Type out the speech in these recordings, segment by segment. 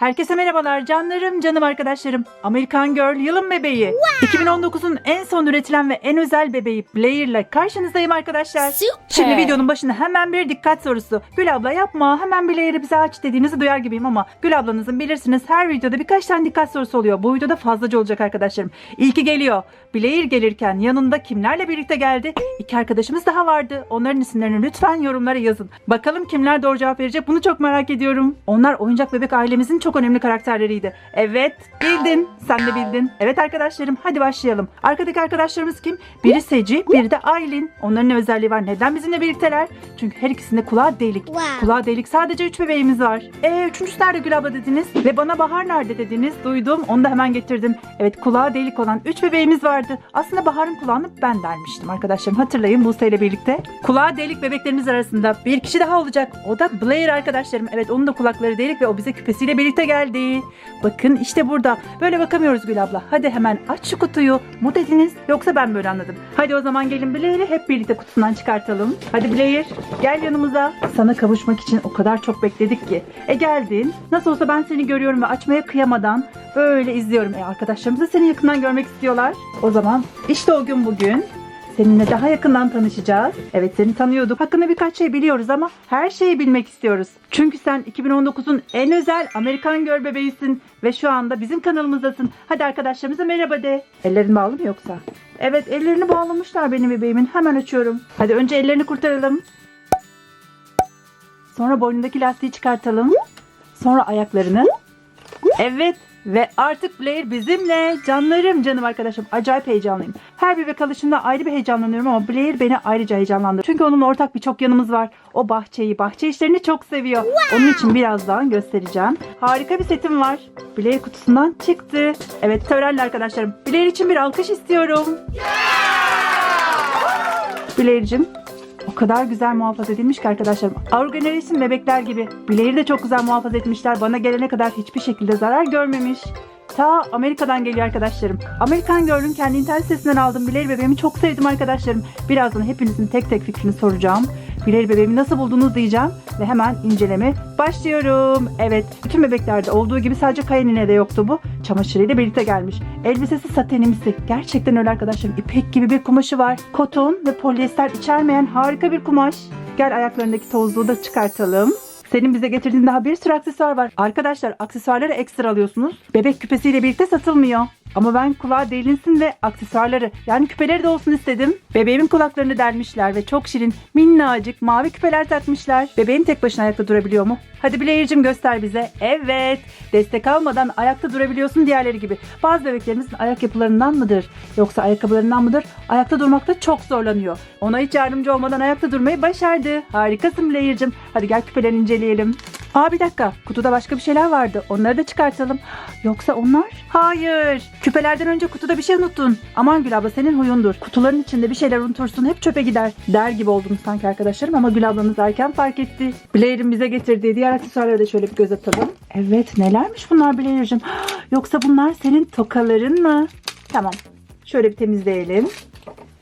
Herkese merhabalar canlarım, canım arkadaşlarım. Amerikan Girl yılın bebeği. 2019'un en son üretilen ve en özel bebeği Blair ile karşınızdayım arkadaşlar. Süper. Şimdi videonun başında hemen bir dikkat sorusu. Gül abla yapma hemen Blair'i bize aç dediğinizi duyar gibiyim ama Gül ablanızın bilirsiniz her videoda birkaç tane dikkat sorusu oluyor. Bu videoda fazlaca olacak arkadaşlarım. İlki geliyor. Blair gelirken yanında kimlerle birlikte geldi? İki arkadaşımız daha vardı. Onların isimlerini lütfen yorumlara yazın. Bakalım kimler doğru cevap verecek bunu çok merak ediyorum. Onlar oyuncak bebek ailemizin çok önemli karakterleriydi. Evet bildin. Sen de bildin. Evet arkadaşlarım hadi başlayalım. Arkadaki arkadaşlarımız kim? Biri Seci, biri de Aylin. Onların ne özelliği var? Neden bizimle birlikteler? Çünkü her ikisinde kulağı delik. Wow. Kulağı delik sadece 3 bebeğimiz var. E üçüncüsü nerede Gül abla dediniz? Ve bana Bahar nerede dediniz? Duydum onu da hemen getirdim. Evet kulağı delik olan 3 bebeğimiz vardı. Aslında Bahar'ın kulağını ben dermiştim arkadaşlarım. Hatırlayın Buse ile birlikte. Kulağı delik bebeklerimiz arasında bir kişi daha olacak. O da Blair arkadaşlarım. Evet onun da kulakları delik ve o bize küpesiyle birlikte geldi. Bakın işte burada. Böyle bakamıyoruz Gül abla. Hadi hemen aç şu kutuyu. Bu dediniz yoksa ben böyle anladım. Hadi o zaman gelin Blair'i hep birlikte kutusundan çıkartalım. Hadi Blair gel yanımıza. Sana kavuşmak için o kadar çok bekledik ki. E geldin. Nasıl olsa ben seni görüyorum ve açmaya kıyamadan böyle izliyorum. E arkadaşlarımız da seni yakından görmek istiyorlar. O zaman işte o gün bugün. Seninle daha yakından tanışacağız. Evet seni tanıyorduk. Hakkında birkaç şey biliyoruz ama her şeyi bilmek istiyoruz. Çünkü sen 2019'un en özel Amerikan Girl bebeğisin ve şu anda bizim kanalımızdasın. Hadi arkadaşlarımıza merhaba de. Ellerin bağlı mı yoksa? Evet ellerini bağlamışlar benim bebeğimin. Hemen açıyorum. Hadi önce ellerini kurtaralım. Sonra boynundaki lastiği çıkartalım. Sonra ayaklarını. Evet ve artık Blair bizimle. Canlarım canım arkadaşım. Acayip heyecanlıyım. Her bebek alışında ayrı bir heyecanlanıyorum ama Blair beni ayrıca heyecanlandırıyor. Çünkü onunla ortak birçok yanımız var. O bahçeyi, bahçe işlerini çok seviyor. Onun için birazdan göstereceğim. Harika bir setim var. Blair kutusundan çıktı. Evet törenli arkadaşlarım. Blair için bir alkış istiyorum. Blair'cim o kadar güzel muhafaza edilmiş ki arkadaşlarım. Organization bebekler gibi. Bileği de çok güzel muhafaza etmişler. Bana gelene kadar hiçbir şekilde zarar görmemiş. Ta Amerika'dan geliyor arkadaşlarım. Amerikan Girl'ün kendi internet sitesinden aldım. Bileği bebeğimi çok sevdim arkadaşlarım. Birazdan hepinizin tek tek fikrini soracağım. Bileği bebeğimi nasıl buldunuz diyeceğim. Ve hemen inceleme başlıyorum. Evet bütün bebeklerde olduğu gibi sadece Kayanin'e de yoktu bu. Çamaşırıyla birlikte gelmiş. Elbisesi satenimsi. Gerçekten öyle arkadaşlarım. İpek gibi bir kumaşı var. Koton ve polyester içermeyen harika bir kumaş. Gel ayaklarındaki tozluğu da çıkartalım. Senin bize getirdiğin daha bir sürü aksesuar var. Arkadaşlar aksesuarları ekstra alıyorsunuz. Bebek küpesiyle birlikte satılmıyor. Ama ben kulağa delinsin ve aksesuarları yani küpeleri de olsun istedim. Bebeğimin kulaklarını delmişler ve çok şirin minnacık mavi küpeler takmışlar. Bebeğim tek başına ayakta durabiliyor mu? Hadi Blair'cim göster bize. Evet. Destek almadan ayakta durabiliyorsun diğerleri gibi. Bazı bebeklerimizin ayak yapılarından mıdır? Yoksa ayakkabılarından mıdır? Ayakta durmakta çok zorlanıyor. Ona hiç yardımcı olmadan ayakta durmayı başardı. Harikasın Blair'cim. Hadi gel küpelerini inceleyelim. Aa bir dakika. Kutuda başka bir şeyler vardı. Onları da çıkartalım. Yoksa onlar? Hayır. Küpelerden önce kutuda bir şey unuttun. Aman Gül abla senin huyundur. Kutuların içinde bir şeyler unutursun hep çöpe gider. Der gibi oldum sanki arkadaşlarım ama Gül ablanız erken fark etti. Blair'in bize getirdiği diğer aksesuarlara da şöyle bir göz atalım. Evet nelermiş bunlar Blair'cim? Yoksa bunlar senin tokaların mı? Tamam. Şöyle bir temizleyelim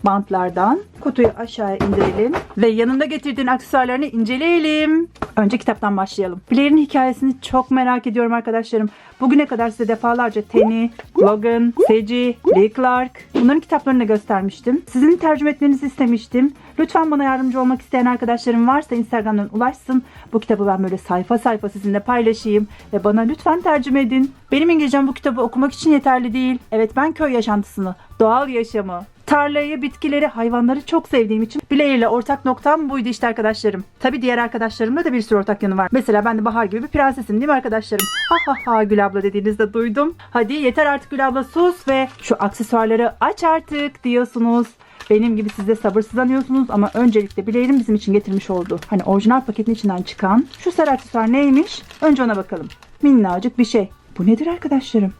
bantlardan kutuyu aşağıya indirelim ve yanında getirdiğin aksesuarlarını inceleyelim. Önce kitaptan başlayalım. Blair'in hikayesini çok merak ediyorum arkadaşlarım. Bugüne kadar size defalarca Tenny, Logan, Seci, Lee Clark bunların kitaplarını da göstermiştim. Sizin tercüme etmenizi istemiştim. Lütfen bana yardımcı olmak isteyen arkadaşlarım varsa Instagram'dan ulaşsın. Bu kitabı ben böyle sayfa sayfa sizinle paylaşayım ve bana lütfen tercüme edin. Benim İngilizcem bu kitabı okumak için yeterli değil. Evet ben köy yaşantısını, doğal yaşamı, Tarlayı, bitkileri, hayvanları çok sevdiğim için Blair'le ortak noktam buydu işte arkadaşlarım. Tabi diğer arkadaşlarımla da bir sürü ortak yanı var. Mesela ben de Bahar gibi bir prensesim değil mi arkadaşlarım? Ha ha ha Gül abla dediğinizde duydum. Hadi yeter artık Gül abla sus ve şu aksesuarları aç artık diyorsunuz. Benim gibi siz de sabırsızlanıyorsunuz ama öncelikle Blair'in bizim için getirmiş olduğu hani orijinal paketin içinden çıkan şu sarı aksesuar neymiş? Önce ona bakalım. Minnacık bir şey. Bu nedir arkadaşlarım?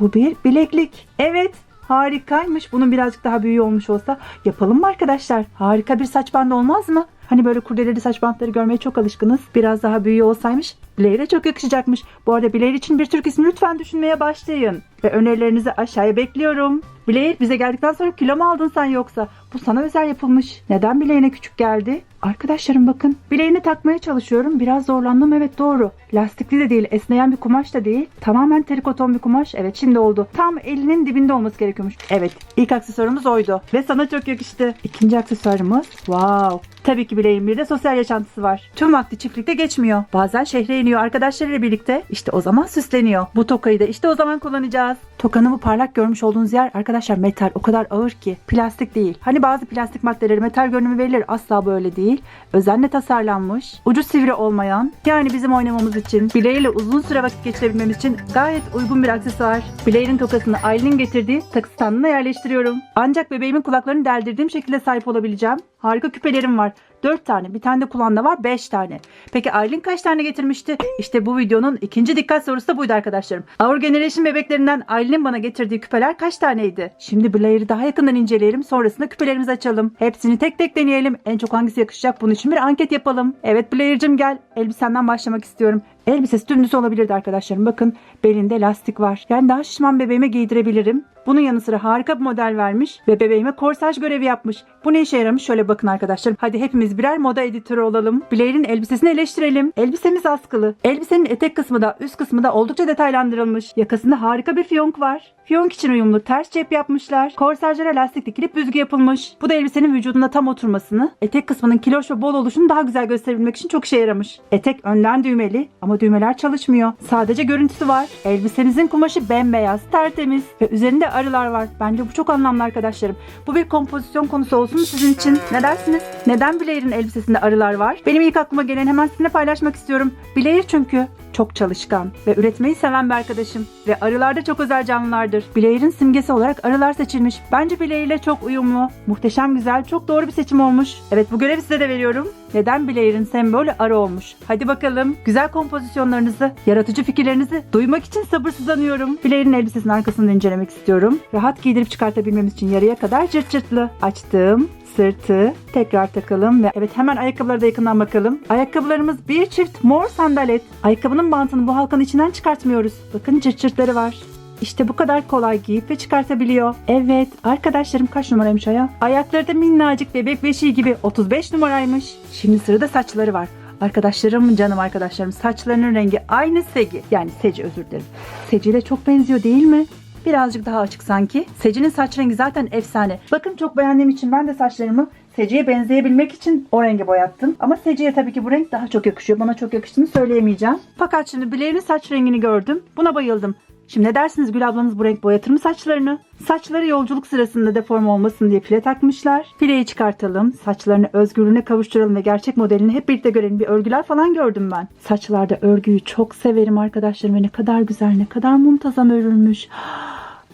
Bu bir bileklik. Evet Harikaymış. Bunun birazcık daha büyüğü olmuş olsa yapalım mı arkadaşlar? Harika bir saç bandı olmaz mı? Hani böyle kurdeleli saç bantları görmeye çok alışkınız. Biraz daha büyüğü olsaymış Blair'e çok yakışacakmış. Bu arada Blair için bir Türk ismi lütfen düşünmeye başlayın. Ve önerilerinizi aşağıya bekliyorum. Blair bize geldikten sonra kilo mu aldın sen yoksa? Bu sana özel yapılmış. Neden bileğine küçük geldi? Arkadaşlarım bakın bileğini takmaya çalışıyorum. Biraz zorlandım evet doğru. Lastikli de değil esneyen bir kumaş da değil. Tamamen terikoton bir kumaş. Evet şimdi oldu. Tam elinin dibinde olması gerekiyormuş. Evet ilk aksesuarımız oydu. Ve sana çok yakıştı. İkinci aksesuarımız wow. Tabii ki bileğin bir de sosyal yaşantısı var. Tüm vakti çiftlikte geçmiyor. Bazen şehre iniyor arkadaşlarıyla birlikte. İşte o zaman süsleniyor. Bu tokayı da işte o zaman kullanacağız. Tokanın bu parlak görmüş olduğunuz yer arkadaşlar metal o kadar ağır ki. Plastik değil. Hani bazı plastik maddeleri metal görünümü verilir asla böyle değil. Özenle tasarlanmış. Ucu sivri olmayan. Yani bizim oynamamız için bileğiyle uzun süre vakit geçirebilmemiz için gayet uygun bir aksesuar. Bileğinin tokasını Aylin'in getirdiği takı standına yerleştiriyorum. Ancak bebeğimin kulaklarını deldirdiğim şekilde sahip olabileceğim. Harika küpelerim var. that, 4 tane. Bir tane de kulağında var 5 tane. Peki Aylin kaç tane getirmişti? İşte bu videonun ikinci dikkat sorusu da buydu arkadaşlarım. Our Generation bebeklerinden Aylin'in bana getirdiği küpeler kaç taneydi? Şimdi Blair'i daha yakından inceleyelim. Sonrasında küpelerimizi açalım. Hepsini tek tek deneyelim. En çok hangisi yakışacak bunun için bir anket yapalım. Evet Blair'cim gel. Elbisenden başlamak istiyorum. Elbisesi dümdüz olabilirdi arkadaşlarım. Bakın belinde lastik var. Yani daha şişman bebeğime giydirebilirim. Bunun yanı sıra harika bir model vermiş ve bebeğime korsaj görevi yapmış. Bu ne işe yaramış? Şöyle bakın arkadaşlarım. Hadi hepimiz birer moda editörü olalım. Blair'in elbisesini eleştirelim. Elbisemiz askılı. Elbisenin etek kısmı da üst kısmı da oldukça detaylandırılmış. Yakasında harika bir fiyonk var. Fiyonk için uyumlu ters cep yapmışlar. Korsajlara lastik dikilip büzgü yapılmış. Bu da elbisenin vücuduna tam oturmasını, etek kısmının kiloş ve bol oluşunu daha güzel gösterebilmek için çok işe yaramış. Etek önden düğmeli ama düğmeler çalışmıyor. Sadece görüntüsü var. Elbisemizin kumaşı bembeyaz, tertemiz ve üzerinde arılar var. Bence bu çok anlamlı arkadaşlarım. Bu bir kompozisyon konusu olsun sizin için? Ne dersiniz? Neden Blair'in elbisesinde arılar var? Benim ilk aklıma gelen hemen sizinle paylaşmak istiyorum. Blair çünkü çok çalışkan ve üretmeyi seven bir arkadaşım. Ve arılar da çok özel canlılardır. Blair'in simgesi olarak arılar seçilmiş. Bence Blair ile çok uyumlu. Muhteşem güzel, çok doğru bir seçim olmuş. Evet bu görevi size de veriyorum. Neden Blair'in sembolü arı olmuş? Hadi bakalım. Güzel kompozisyonlarınızı, yaratıcı fikirlerinizi duymak için sabırsızlanıyorum. Blair'in elbisesinin arkasını incelemek istiyorum. Rahat giydirip çıkartabilmemiz için yarıya kadar cırt cırtlı. Açtım sırtı tekrar takalım ve evet hemen ayakkabılara da yakından bakalım. Ayakkabılarımız bir çift mor sandalet. Ayakkabının bantını bu halkanın içinden çıkartmıyoruz. Bakın cırt cırtları var. İşte bu kadar kolay giyip ve çıkartabiliyor. Evet arkadaşlarım kaç numaraymış ayağı? Ayakları da minnacık bebek beşiği gibi 35 numaraymış. Şimdi sırada saçları var. Arkadaşlarım canım arkadaşlarım saçlarının rengi aynı Segi. Yani Seci özür dilerim. Seci ile çok benziyor değil mi? Birazcık daha açık sanki. Seci'nin saç rengi zaten efsane. Bakın çok beğendiğim için ben de saçlarımı Seci'ye benzeyebilmek için o renge boyattım. Ama Seci'ye tabii ki bu renk daha çok yakışıyor. Bana çok yakıştığını söyleyemeyeceğim. Fakat şimdi Blair'in saç rengini gördüm. Buna bayıldım. Şimdi ne dersiniz Gül ablanız bu renk boyatır mı saçlarını? Saçları yolculuk sırasında deforme olmasın diye file takmışlar. Fileyi çıkartalım, saçlarını özgürlüğüne kavuşturalım ve gerçek modelini hep birlikte görelim. Bir örgüler falan gördüm ben. Saçlarda örgüyü çok severim arkadaşlarım ve ne kadar güzel, ne kadar muntazam örülmüş.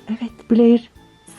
Evet Blair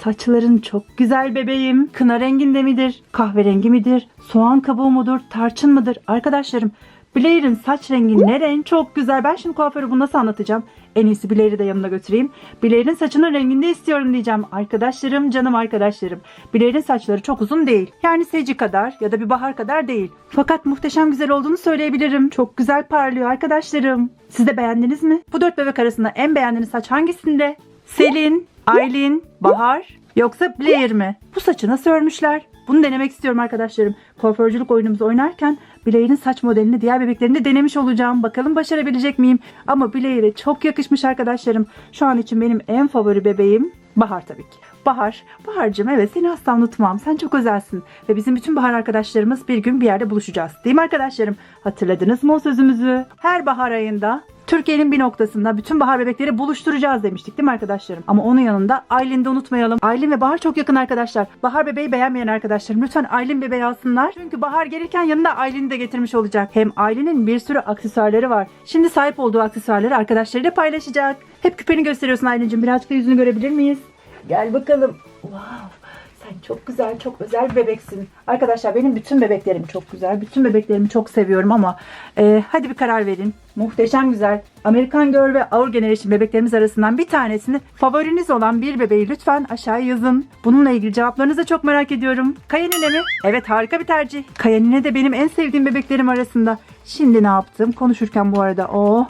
Saçların çok güzel bebeğim. Kına renginde midir? Kahverengi midir? Soğan kabuğu mudur? Tarçın mıdır? Arkadaşlarım Blair'in saç rengi ne renk? Çok güzel. Ben şimdi kuaförü bunu nasıl anlatacağım? En iyisi Blair'i de yanına götüreyim. Blair'in saçının renginde istiyorum diyeceğim. Arkadaşlarım, canım arkadaşlarım. Blair'in saçları çok uzun değil. Yani Seci kadar ya da bir bahar kadar değil. Fakat muhteşem güzel olduğunu söyleyebilirim. Çok güzel parlıyor arkadaşlarım. Siz de beğendiniz mi? Bu dört bebek arasında en beğendiğiniz saç hangisinde? Selin, Aylin, Bahar yoksa Blair mi? Bu saçı nasıl örmüşler? Bunu denemek istiyorum arkadaşlarım. Kuaförcülük oyunumuzu oynarken Blair'in saç modelini diğer bebeklerinde denemiş olacağım. Bakalım başarabilecek miyim? Ama Blair'e çok yakışmış arkadaşlarım. Şu an için benim en favori bebeğim Bahar tabii ki. Bahar, Bahar'cığım evet seni asla unutmam. Sen çok özelsin. Ve bizim bütün Bahar arkadaşlarımız bir gün bir yerde buluşacağız. Değil mi arkadaşlarım? Hatırladınız mı o sözümüzü? Her bahar ayında Türkiye'nin bir noktasında bütün bahar bebekleri buluşturacağız demiştik değil mi arkadaşlarım? Ama onun yanında Aylin'i de unutmayalım. Aylin ve Bahar çok yakın arkadaşlar. Bahar bebeği beğenmeyen arkadaşlarım lütfen Aylin bebeği alsınlar. Çünkü Bahar gelirken yanında Aylin'i de getirmiş olacak. Hem Aylin'in bir sürü aksesuarları var. Şimdi sahip olduğu aksesuarları arkadaşlarıyla paylaşacak. Hep küpeni gösteriyorsun Aylin'cim. Birazcık da yüzünü görebilir miyiz? Gel bakalım. Wow. Sen çok güzel, çok özel bir bebeksin. Arkadaşlar benim bütün bebeklerim çok güzel. Bütün bebeklerimi çok seviyorum ama e, hadi bir karar verin. Muhteşem güzel. Amerikan Girl ve Our Generation bebeklerimiz arasından bir tanesini favoriniz olan bir bebeği lütfen aşağıya yazın. Bununla ilgili cevaplarınızı çok merak ediyorum. Kayanine mi? Evet harika bir tercih. Kayanine de benim en sevdiğim bebeklerim arasında. Şimdi ne yaptım? Konuşurken bu arada oh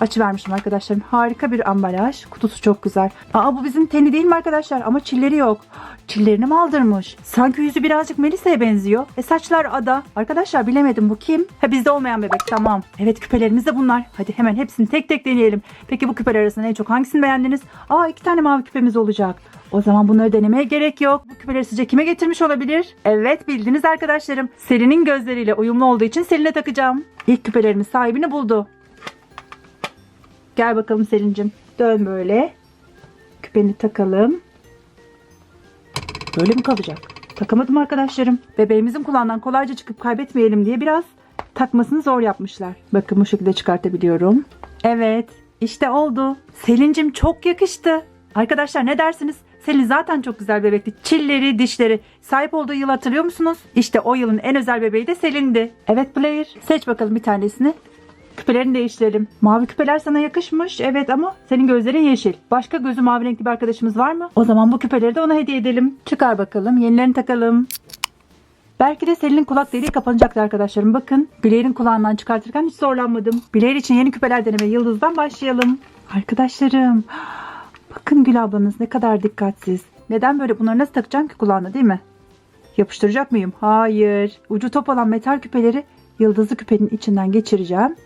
Açıvermişim arkadaşlarım. Harika bir ambalaj. Kutusu çok güzel. Aa bu bizim teni değil mi arkadaşlar? Ama çilleri yok. Çillerini mi aldırmış? Sanki yüzü birazcık Melisa'ya benziyor. E saçlar Ada. Arkadaşlar bilemedim bu kim? Ha bizde olmayan bebek tamam. Evet küpelerimiz de bunlar. Hadi hemen hepsini tek tek deneyelim. Peki bu küpeler arasında en çok hangisini beğendiniz? Aa iki tane mavi küpemiz olacak. O zaman bunları denemeye gerek yok. Bu küpeleri sizce kime getirmiş olabilir? Evet bildiniz arkadaşlarım. Selin'in gözleriyle uyumlu olduğu için Selin'e takacağım. İlk küpelerimiz sahibini buldu. Gel bakalım Selin'cim. Dön böyle. Küpeni takalım. Böyle mi kalacak? Takamadım arkadaşlarım. Bebeğimizin kulağından kolayca çıkıp kaybetmeyelim diye biraz takmasını zor yapmışlar. Bakın bu şekilde çıkartabiliyorum. Evet işte oldu. Selin'cim çok yakıştı. Arkadaşlar ne dersiniz? Selin zaten çok güzel bebekti. Çilleri, dişleri. Sahip olduğu yıl hatırlıyor musunuz? İşte o yılın en özel bebeği de Selin'di. Evet Blair. Seç bakalım bir tanesini. Küpelerini değiştirelim. Mavi küpeler sana yakışmış. Evet ama senin gözlerin yeşil. Başka gözü mavi renkli bir arkadaşımız var mı? O zaman bu küpeleri de ona hediye edelim. Çıkar bakalım. Yenilerini takalım. Belki de Selin'in kulak deliği kapanacaktı arkadaşlarım. Bakın Blair'in kulağından çıkartırken hiç zorlanmadım. Blair için yeni küpeler deneme yıldızdan başlayalım. Arkadaşlarım bakın Gül ablanız ne kadar dikkatsiz. Neden böyle bunları nasıl takacağım ki kulağına değil mi? Yapıştıracak mıyım? Hayır. Ucu top olan metal küpeleri yıldızlı küpenin içinden geçireceğim.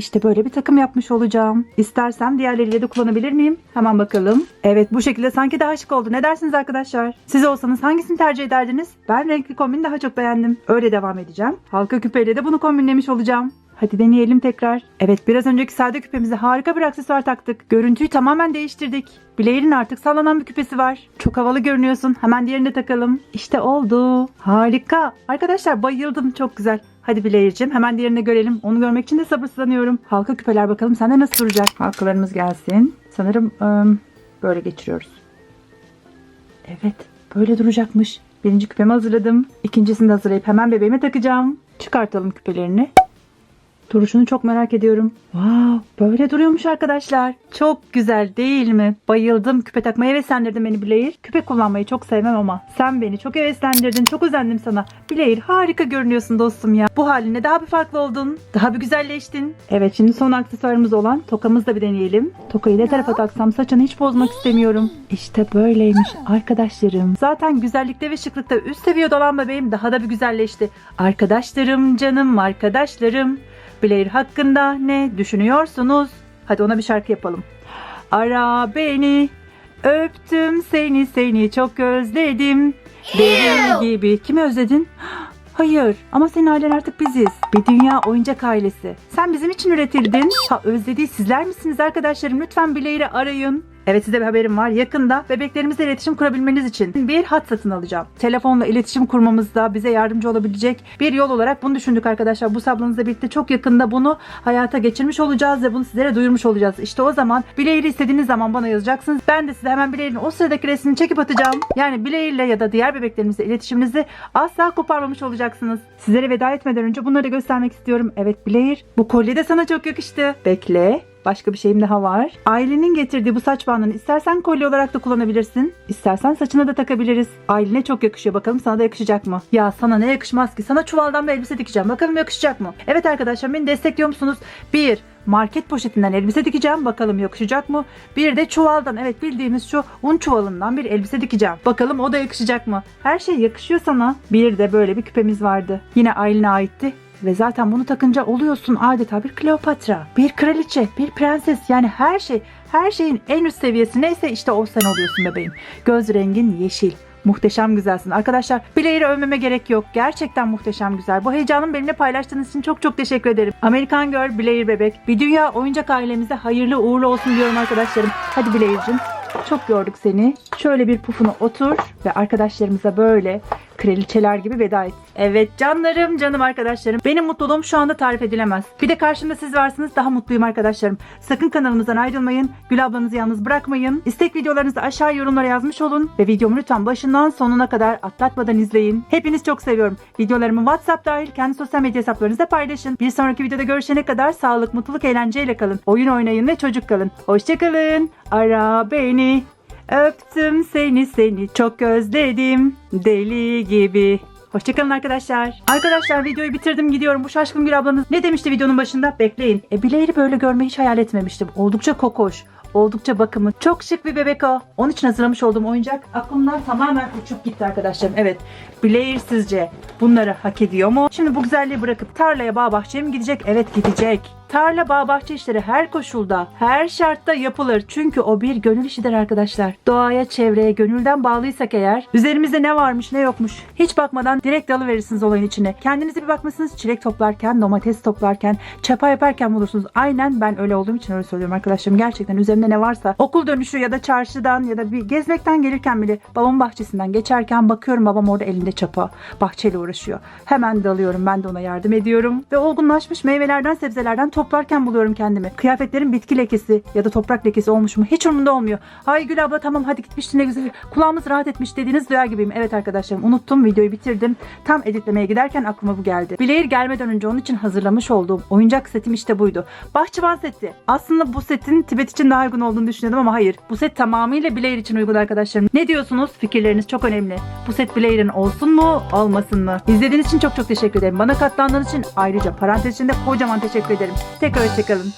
İşte böyle bir takım yapmış olacağım. İstersem diğerleriyle de kullanabilir miyim? Hemen bakalım. Evet bu şekilde sanki daha şık oldu. Ne dersiniz arkadaşlar? Siz olsanız hangisini tercih ederdiniz? Ben renkli kombini daha çok beğendim. Öyle devam edeceğim. Halka küpeyle de bunu kombinlemiş olacağım. Hadi deneyelim tekrar. Evet biraz önceki sade küpemize harika bir aksesuar taktık. Görüntüyü tamamen değiştirdik. Blair'in artık sallanan bir küpesi var. Çok havalı görünüyorsun. Hemen diğerini de takalım. İşte oldu. Harika. Arkadaşlar bayıldım. Çok güzel. Hadi Blair'cim hemen diğerini görelim. Onu görmek için de sabırsızlanıyorum. Halka küpeler bakalım sende nasıl duracak? Halkalarımız gelsin. Sanırım ım, böyle geçiriyoruz. Evet böyle duracakmış. Birinci küpemi hazırladım. İkincisini de hazırlayıp hemen bebeğime takacağım. Çıkartalım küpelerini. Duruşunu çok merak ediyorum. Wow, böyle duruyormuş arkadaşlar. Çok güzel değil mi? Bayıldım. Küpe takmaya heveslendirdin beni Blair. Küpe kullanmayı çok sevmem ama sen beni çok heveslendirdin. Çok özendim sana. Blair harika görünüyorsun dostum ya. Bu haline daha bir farklı oldun. Daha bir güzelleştin. Evet şimdi son aksesuarımız olan tokamızı da bir deneyelim. Tokayı ne tarafa taksam saçını hiç bozmak istemiyorum. İşte böyleymiş arkadaşlarım. Zaten güzellikte ve şıklıkta üst seviyede olan bebeğim daha da bir güzelleşti. Arkadaşlarım canım arkadaşlarım. Blair hakkında ne düşünüyorsunuz? Hadi ona bir şarkı yapalım. Ara beni, öptüm seni seni çok özledim. Deli gibi. Kimi özledin? Hayır ama senin ailen artık biziz. Bir dünya oyuncak ailesi. Sen bizim için üretildin. Ha özlediği sizler misiniz arkadaşlarım? Lütfen Blair'i arayın. Evet size bir haberim var. Yakında bebeklerimizle iletişim kurabilmeniz için bir hat satın alacağım. Telefonla iletişim kurmamızda bize yardımcı olabilecek bir yol olarak bunu düşündük arkadaşlar. Bu sablanızla birlikte çok yakında bunu hayata geçirmiş olacağız ve bunu sizlere duyurmuş olacağız. İşte o zaman bileğiyle istediğiniz zaman bana yazacaksınız. Ben de size hemen bileğin o sıradaki resmini çekip atacağım. Yani bileğiyle ya da diğer bebeklerimizle iletişiminizi asla koparmamış olacaksınız. Sizlere veda etmeden önce bunları göstermek istiyorum. Evet Blair bu kolye de sana çok yakıştı. Bekle. Başka bir şeyim daha var. Ailenin getirdiği bu saç bandını istersen kolye olarak da kullanabilirsin. İstersen saçına da takabiliriz. Ailene çok yakışıyor. Bakalım sana da yakışacak mı? Ya sana ne yakışmaz ki? Sana çuvaldan bir elbise dikeceğim. Bakalım yakışacak mı? Evet arkadaşlar beni destekliyor musunuz? Bir, market poşetinden elbise dikeceğim. Bakalım yakışacak mı? Bir de çuvaldan evet bildiğimiz şu un çuvalından bir elbise dikeceğim. Bakalım o da yakışacak mı? Her şey yakışıyor sana. Bir de böyle bir küpemiz vardı. Yine Aylin'e aitti. Ve zaten bunu takınca oluyorsun adeta bir Kleopatra, bir kraliçe, bir prenses yani her şey, her şeyin en üst seviyesi neyse işte o sen oluyorsun bebeğim. Göz rengin yeşil. Muhteşem güzelsin. Arkadaşlar Blair'i övmeme gerek yok. Gerçekten muhteşem güzel. Bu heyecanı benimle paylaştığınız için çok çok teşekkür ederim. Amerikan Girl, Blair bebek. Bir dünya oyuncak ailemize hayırlı uğurlu olsun diyorum arkadaşlarım. Hadi Blair'cim. Çok gördük seni. Şöyle bir pufuna otur ve arkadaşlarımıza böyle kraliçeler gibi veda et. Evet canlarım, canım arkadaşlarım. Benim mutluluğum şu anda tarif edilemez. Bir de karşımda siz varsınız daha mutluyum arkadaşlarım. Sakın kanalımızdan ayrılmayın. Gül ablanızı yalnız bırakmayın. İstek videolarınızı aşağı yorumlara yazmış olun. Ve videomu lütfen başından sonuna kadar atlatmadan izleyin. Hepiniz çok seviyorum. Videolarımı WhatsApp dahil kendi sosyal medya hesaplarınızda paylaşın. Bir sonraki videoda görüşene kadar sağlık, mutluluk, eğlenceyle kalın. Oyun oynayın ve çocuk kalın. Hoşçakalın. Ara beni. Öptüm seni seni çok özledim deli gibi. Hoşçakalın arkadaşlar. Arkadaşlar videoyu bitirdim gidiyorum. Bu şaşkın Gül ablanız ne demişti videonun başında? Bekleyin. E Blair'i böyle görmeyi hiç hayal etmemiştim. Oldukça kokoş. Oldukça bakımlı. Çok şık bir bebek o. Onun için hazırlamış olduğum oyuncak aklımdan tamamen uçup gitti arkadaşlarım. Evet. Blair sizce bunları hak ediyor mu? Şimdi bu güzelliği bırakıp tarlaya bağ bahçeye mi gidecek? Evet gidecek. Tarla bağ bahçe işleri her koşulda, her şartta yapılır. Çünkü o bir gönül işidir arkadaşlar. Doğaya, çevreye gönülden bağlıysak eğer, üzerimizde ne varmış ne yokmuş hiç bakmadan direkt dalıverirsiniz olayın içine. Kendinize bir bakmışsınız çilek toplarken, domates toplarken, çapa yaparken bulursunuz. Aynen ben öyle olduğum için öyle söylüyorum arkadaşlarım. Gerçekten üzerimde ne varsa okul dönüşü ya da çarşıdan ya da bir gezmekten gelirken bile babamın bahçesinden geçerken bakıyorum babam orada elinde çapa bahçeyle uğraşıyor. Hemen dalıyorum ben de ona yardım ediyorum. Ve olgunlaşmış meyvelerden sebzelerden toplarken buluyorum kendimi. Kıyafetlerin bitki lekesi ya da toprak lekesi olmuş mu hiç umurumda olmuyor. Hay Gül abla tamam hadi gitmiştin ne güzel. Kulağımız rahat etmiş dediğiniz duyar gibiyim. Evet arkadaşlarım unuttum videoyu bitirdim. Tam editlemeye giderken aklıma bu geldi. Blair gelmeden önce onun için hazırlamış olduğum oyuncak setim işte buydu. Bahçıvan seti. Aslında bu setin Tibet için daha uygun olduğunu düşünüyordum ama hayır. Bu set tamamıyla Blair için uygun arkadaşlarım. Ne diyorsunuz? Fikirleriniz çok önemli. Bu set Blair'in olsun mu olmasın mı? İzlediğiniz için çok çok teşekkür ederim. Bana katlandığınız için ayrıca parantez içinde kocaman teşekkür ederim. Tekrar hoşçakalın.